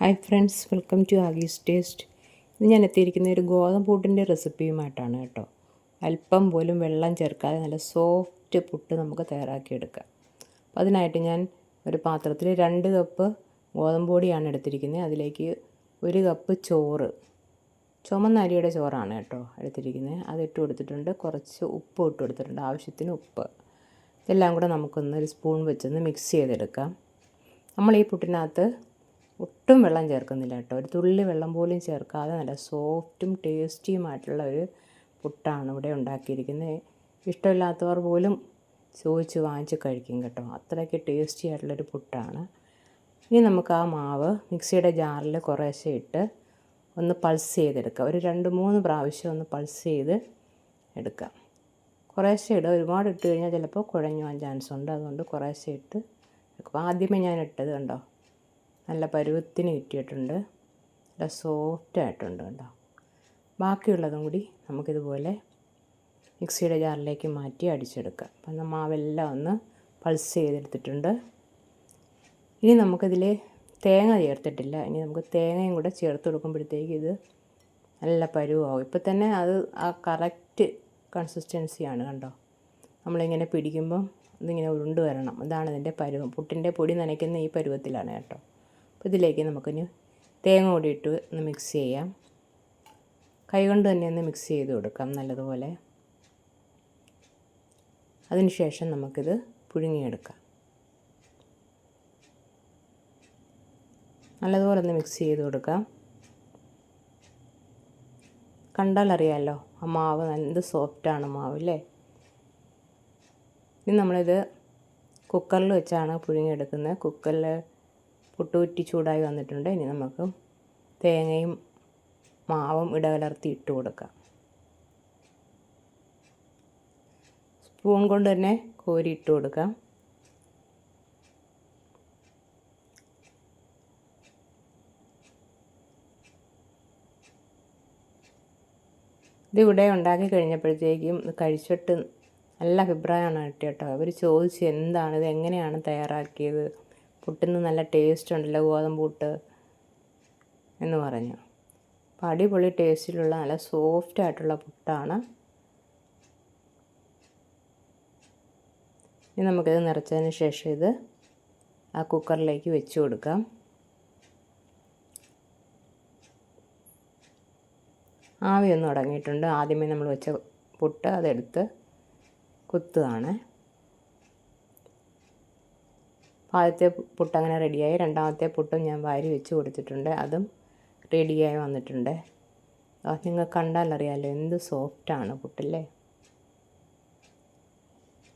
Hi friends welcome to Aagee's taste. ഇത് ഞാൻ എത്തിയിരിക്കുന്ന ഒരു ഗോതമ്പ് പുട്ടിന്റെ റെസിപ്പിയുമായിട്ടാണ് കേട്ടോ. അല്പം പോലും വെള്ളം ചേർക്കാതെ നല്ല സോഫ്റ്റ് പുട്ട് നമുക്ക് തയ്യാറാക്കിയെടുക്കാം. അപ്പോൾ അതിനായിട്ട് ഞാൻ ഒരു പാത്രത്തിൽ രണ്ട് കപ്പ് ഗോതമ്പ് പൊടിയാണ് എടുത്തിരിക്കുന്നത്. അതിലേക്ക് ഒരു കപ്പ് ചോറ് ചുമന്ന അരിയുടെ ചോറാണ് കേട്ടോ എടുത്തിരിക്കുന്നത്. അത് ഇട്ട് കൊടുത്തിട്ടുണ്ട്. കുറച്ച് ഉപ്പ് ഇട്ട് കൊടുത്തിട്ടുണ്ട്. ആവശ്യത്തിന് ഉപ്പ്. ഇതെല്ലാം കൂടെ നമുക്കൊന്ന് ഒരു സ്പൂൺ വെച്ചൊന്ന് മിക്സ് ചെയ്തെടുക്കാം. നമ്മൾ ഈ പുട്ടിനകത്ത് ഒട്ടും വെള്ളം ചേർക്കുന്നില്ല കേട്ടോ. ഒരു തുള്ളി വെള്ളം പോലും ചേർക്കാതെ നല്ല സോഫ്റ്റും ടേസ്റ്റിയുമായിട്ടുള്ള ഒരു പുട്ടാണ് ഇവിടെ ഉണ്ടാക്കിയിരിക്കുന്നത്. ഇഷ്ടമില്ലാത്തവർ പോലും ചോദിച്ച് വാങ്ങിച്ച് കഴിക്കും കേട്ടോ. അത്രയ്ക്ക് ടേസ്റ്റി ആയിട്ടുള്ളൊരു പുട്ടാണ്. ഇനി നമുക്ക് ആ മാവ് മിക്സിയുടെ ജാറിൽ കുറേശ്ശെ ഇട്ട് ഒന്ന് പൾസ് ചെയ്തെടുക്കുക ഒരു രണ്ട് മൂന്ന് പ്രാവശ്യം ഒന്ന് പൾസ് ചെയ്ത് എടുക്കാം. കുറേശ്ശെ ഇടുക. ഒരുപാട് ഇട്ട് കഴിഞ്ഞാൽ ചിലപ്പോൾ കുഴഞ്ഞു പോകാൻ ചാൻസ് ഉണ്ട് അതുകൊണ്ട് കുറേശ്ശെ ഇട്ട് ആദ്യമേ ഞാൻ ഇട്ടത് കണ്ടോ? നല്ല പരുവത്തിന് കിട്ടിയിട്ടുണ്ട്. നല്ല സോഫ്റ്റ് ആയിട്ടുണ്ട് കേട്ടോ. ബാക്കിയുള്ളതും കൂടി നമുക്കിതുപോലെ മിക്സിയുടെ ജാറിലേക്ക് മാറ്റി അടിച്ചെടുക്കാം. അപ്പം മാവെല്ലാം ഒന്ന് പൾസ് ചെയ്തെടുത്തിട്ടുണ്ട്. ഇനി നമുക്കിതിൽ തേങ്ങ ചേർത്തിട്ടില്ല. ഇനി നമുക്ക് തേങ്ങയും കൂടെ ചേർത്ത് കൊടുക്കുമ്പോഴത്തേക്ക് ഇത് നല്ല പരുവാകും ഇപ്പം തന്നെ അത് ആ കറക്റ്റ് കൺസിസ്റ്റൻസിയാണ് കണ്ടോ. നമ്മളിങ്ങനെ പിടിക്കുമ്പം ഇതിങ്ങനെ ഉരുണ്ട് വരണം. അതാണ് ഇതിന്റെ പരുവം. പുട്ടിന്റെ പൊടി നനയ്ക്കുന്ന ഈ പരുവത്തിലാണ് കേട്ടോ. അപ്പോൾ ഇതിലേക്ക് നമുക്കിനി തേങ്ങ കൂടി ഇട്ട് ഒന്ന് മിക്സ് ചെയ്യാം. കൈകൊണ്ട് തന്നെ ഒന്ന് മിക്സ് ചെയ്ത് കൊടുക്കാം നല്ലതുപോലെ. അതിനുശേഷം നമുക്കിത് പുഴുങ്ങിയെടുക്കാം. നല്ലതുപോലെ ഒന്ന് മിക്സ് ചെയ്ത് കൊടുക്കാം. കണ്ടാലറിയാമല്ലോ ആ മാവ് എന്ത് സോഫ്റ്റാണ് മാവ് അല്ലേ? ഇനി നമ്മളിത് കുക്കറിൽ വെച്ചാണ് പുഴുങ്ങിയെടുക്കുന്നത്. കുക്കറിൽ പുട്ടുകുറ്റി ചൂടായി വന്നിട്ടുണ്ട്. ഇനി നമുക്ക് തേങ്ങയും മാവും ഇടകലർത്തി ഇട്ട് കൊടുക്കാം. സ്പൂൺ കൊണ്ട് തന്നെ കോരി ഇട്ട് കൊടുക്കാം. ഇതിവിടെ ഉണ്ടാക്കി കഴിഞ്ഞപ്പോഴത്തേക്കും കഴിച്ചിട്ട് നല്ല അഭിപ്രായമാണ് കിട്ടിയ കേട്ടോ. അവർ ചോദിച്ചു എന്താണ് ഇത് എങ്ങനെയാണ് തയ്യാറാക്കിയത്? പുട്ടിന് നല്ല ടേസ്റ്റ് ഉണ്ടല്ലോ ഗോതമ്പ് പുട്ട് എന്ന് പറഞ്ഞു. അപ്പോൾ അടിപൊളി ടേസ്റ്റിലുള്ള നല്ല സോഫ്റ്റ് ആയിട്ടുള്ള പുട്ടാണ്. ഇനി നമുക്കിത് നിറച്ചതിന് ശേഷം ഇത് ആ കുക്കറിലേക്ക് വെച്ച് കൊടുക്കാം. ആവിയൊന്നും അടങ്ങിയിട്ടുണ്ട് ആദ്യമേ നമ്മൾ വെച്ച പുട്ട് അതെടുത്ത് കുത്തുകയാണ് ആദ്യത്തെ പുട്ട് അങ്ങനെ റെഡിയായി. രണ്ടാമത്തെ പുട്ടും ഞാൻ വാരി വെച്ച് കൊടുത്തിട്ടുണ്ട്. അതും റെഡിയായി വന്നിട്ടുണ്ട്. നിങ്ങൾ കണ്ടാൽ അറിയാമല്ലോ എന്ത് സോഫ്റ്റാണ് പുട്ടല്ലേ?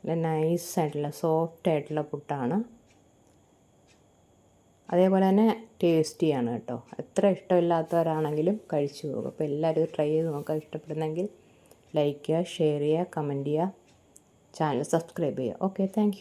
നല്ല സോഫ്റ്റ് ആയിട്ടുള്ള പുട്ടാണ്. അതേപോലെ തന്നെ ടേസ്റ്റിയാണ് കേട്ടോ. എത്ര ഇഷ്ടമില്ലാത്തവരാണെങ്കിലും കഴിച്ചു പോകും. അപ്പോൾ എല്ലാവരും ട്രൈ ചെയ്ത് നോക്കാൻ ഇഷ്ടപ്പെടുന്നെങ്കിൽ ലൈക്ക് ചെയ്യുക ഷെയർ ചെയ്യുക കമന്റ് ചെയ്യുക ചാനൽ സബ്സ്ക്രൈബ് ചെയ്യുക. Okay thank